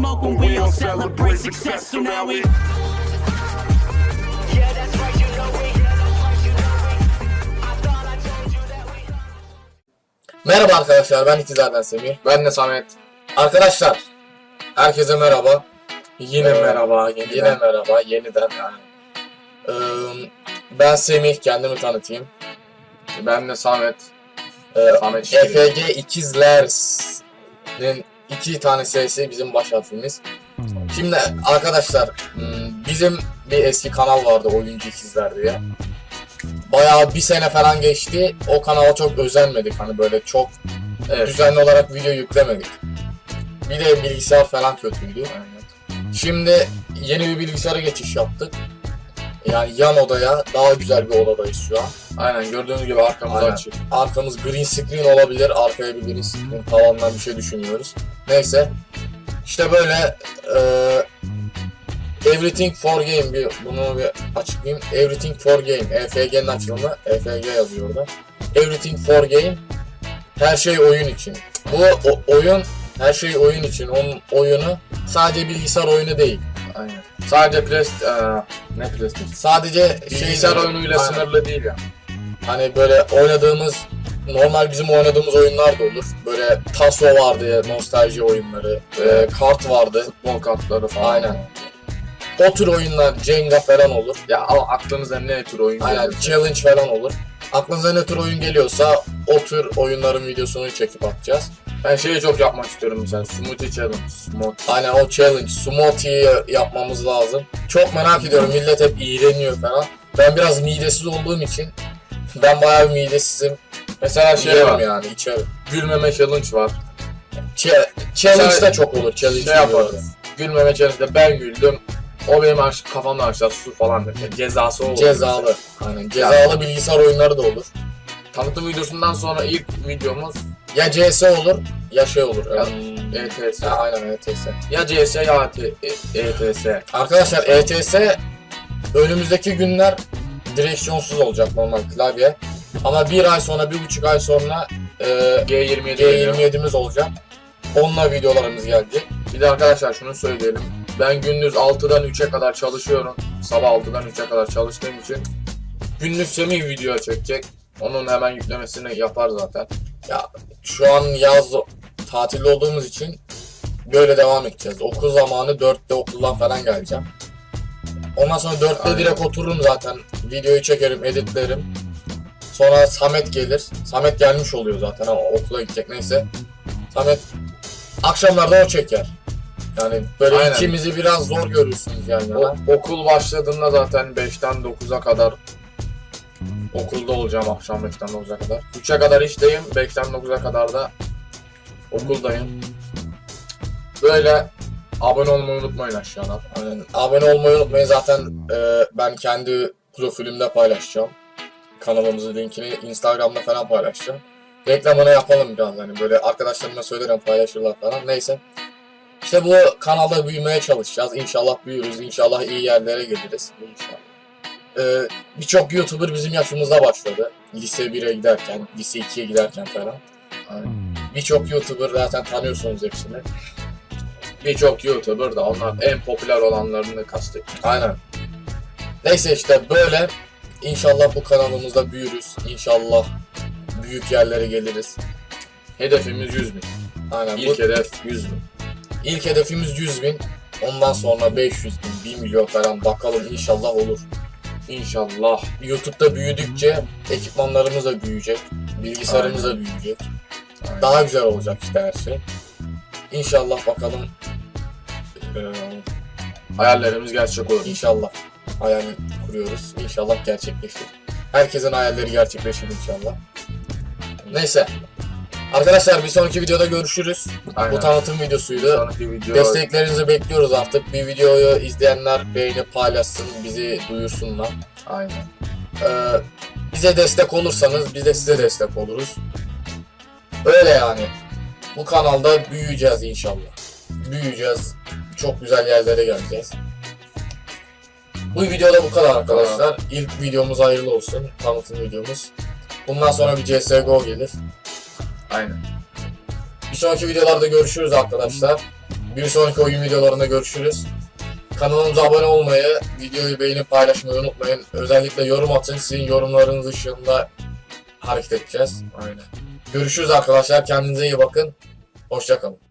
smoke when we all celebrate success. So now we. Yeah, that's right, you know we. Yeah, that's right, you know we. I thought I told you that we. Merhaba arkadaşlar ben İktizar'dan Semih. Ben de Samet. Arkadaşlar herkese merhaba. Yine Ee, merhaba. Yeniden. Yine merhaba yeniden. Ee, ben Semih kendimi tanıtayım. Ben de Samet. Ee, Samet Şirin. EFG İkizler'in iki tane serisi bizim baş harfimiz. Şimdi arkadaşlar hmm, bizim bir eski kanal vardı Oyuncu İkizler diye. Bayağı bir sene falan geçti. O kanala çok özenmedik. Hani böyle çok Evet. düzenli olarak video yüklemedik. Bir de bilgisayar falan kötüydü. Şimdi yeni bir bilgisayara geçiş yaptık. Yani yan odaya daha güzel bir odadayız şu an. Aynen gördüğünüz gibi arkamız Aynen. açık. Arkamız green screen olabilir. Arkaya bir green screen tavandan bir şey düşünüyoruz. Neyse. İşte böyle eee, Everything for Game bir bunu bir açıklayayım. Everything for Game. EFG'nin açılımı. EFG yazıyor orada. Everything for Game. Her şey oyun için. Bu o- oyun her şey oyun için. Onun oyunu sadece bilgisayar oyunu değil. Aynen. Sadece Plest... Aa, ne PlayStation? Sadece Bilgisayar şey- oyunuyla Aynen. sınırlı değil ya. Hani böyle oynadığımız normal bizim oynadığımız oyunlar da olur. Böyle taso vardı ya, nostalji oyunları, e, kart vardı. Futbol kartları falan. Aynen. O tür oyunlar Jenga falan olur. Ya al aklınıza ne tür oyun Aynen gelirse. challenge falan olur. Aklınıza ne tür oyun geliyorsa o tür oyunların videosunu çekip atacağız. Ben şeyi çok yapmak istiyorum mesela. Smoothie Challenge. Smoothie. Aynen o challenge, smoothie yapmamız lazım. Çok merak ediyorum millet hep iğreniyor falan. Ben biraz midesiz olduğum için ben bayağı bir midesizim. Mesela şey var. yani içerim. Gülmeme Challenge var. Ch- challenge de çok olur. Challenge şey yaparız. Gülmeme Challenge'da ben güldüm. O benim aş kafamdan aşağı su falan dedi. Cezası olur. Cezalı. Aynen. Cezalı bilgisayar oyunları da olur. Tanıtım videosundan sonra ilk videomuz Ya CS olur ya şey olur. Ya, em, ETS. ya aynen ETS. Ya CS ya E- ETS. Arkadaşlar ETS önümüzdeki günler direksiyonsuz olacak normal klavye. Ama bir ay sonra, bir buçuk ay sonra e, G27 geliyor. G27'miz olacak. Onunla videolarımız gelecek. Bir de arkadaşlar şunu söyleyelim. Ben gündüz 6'dan 3'e kadar çalışıyorum. Sabah 6'dan 3'e kadar çalıştığım için günlük Semih video çekecek. Onun hemen yüklemesini yapar zaten. Şu an yaz tatilde olduğumuz için böyle devam edeceğiz. Okul zamanı 4'te okuldan falan geleceğim. Ondan sonra 4'te Aynen. direkt otururum zaten. Videoyu çekerim, editlerim. Sonra Samet gelir. Samet gelmiş oluyor zaten ama okula gidecek neyse. Samet akşamlarda o çeker. Yani böyle Aynen. ikimizi biraz zor görürsünüz yani. O, okul başladığında zaten 5'ten 9'a kadar okulda olacağım akşam 5'ten 9'a kadar. 3'e kadar işteyim, 5'ten 9'a kadar da okuldayım. Böyle abone olmayı unutmayın aşağıdan. Aynen. Abone olmayı unutmayın. Zaten e, ben kendi profilimde paylaşacağım. Kanalımızın linkini Instagram'da falan paylaşacağım. Reklamını yapalım biraz hani böyle arkadaşlarıma söylerim paylaşırlar falan. Neyse. İşte bu kanalda büyümeye çalışacağız. İnşallah büyürüz. İnşallah iyi yerlere geliriz. İnşallah. E, Birçok YouTuber bizim yaşımızda başladı. Lise 1'e giderken, lise 2'ye giderken falan. Yani Birçok YouTuber zaten tanıyorsunuz hepsini. Birçok YouTuber da onlar en popüler olanlarını kastettim. Aynen. Neyse işte böyle. İnşallah bu kanalımızda büyürüz. İnşallah büyük yerlere geliriz. Hedefimiz 100 bin. Aynen. İlk bu, hedef 100 bin. ilk hedefimiz 100 bin. Ondan sonra 500 bin, 1 milyon falan bakalım inşallah olur. İnşallah. YouTube'da büyüdükçe ekipmanlarımız da büyüyecek. Bilgisayarımız da Aynen. büyüyecek. Aynen. Daha güzel olacak işte her şey. İnşallah bakalım. Ee, Hayallerimiz gerçek olur. İnşallah hayal kuruyoruz. İnşallah gerçekleşir. Herkesin hayalleri gerçekleşir inşallah. Neyse. Arkadaşlar bir sonraki videoda görüşürüz. Aynen. Bu tanıtım videosuydu. Sonraki video Desteklerinizi bekliyoruz artık. Bir videoyu izleyenler beğenip paylaşsın, bizi duyursunlar. Aynen. Ee, bize destek olursanız biz de size destek oluruz. Öyle yani. Bu kanalda büyüyeceğiz inşallah. Büyüyeceğiz. Çok güzel yerlere geleceğiz. Bu videoda bu kadar arkadaşlar. İlk videomuz hayırlı olsun. Tanıtım videomuz. Bundan sonra bir CSGO gelir. Aynen. Bir sonraki videolarda görüşürüz arkadaşlar. Bir sonraki oyun videolarında görüşürüz. Kanalımıza abone olmayı, videoyu beğenip paylaşmayı unutmayın. Özellikle yorum atın. Sizin yorumlarınız ışığında hareket edeceğiz. Aynen. Görüşürüz arkadaşlar. Kendinize iyi bakın. Hoşçakalın.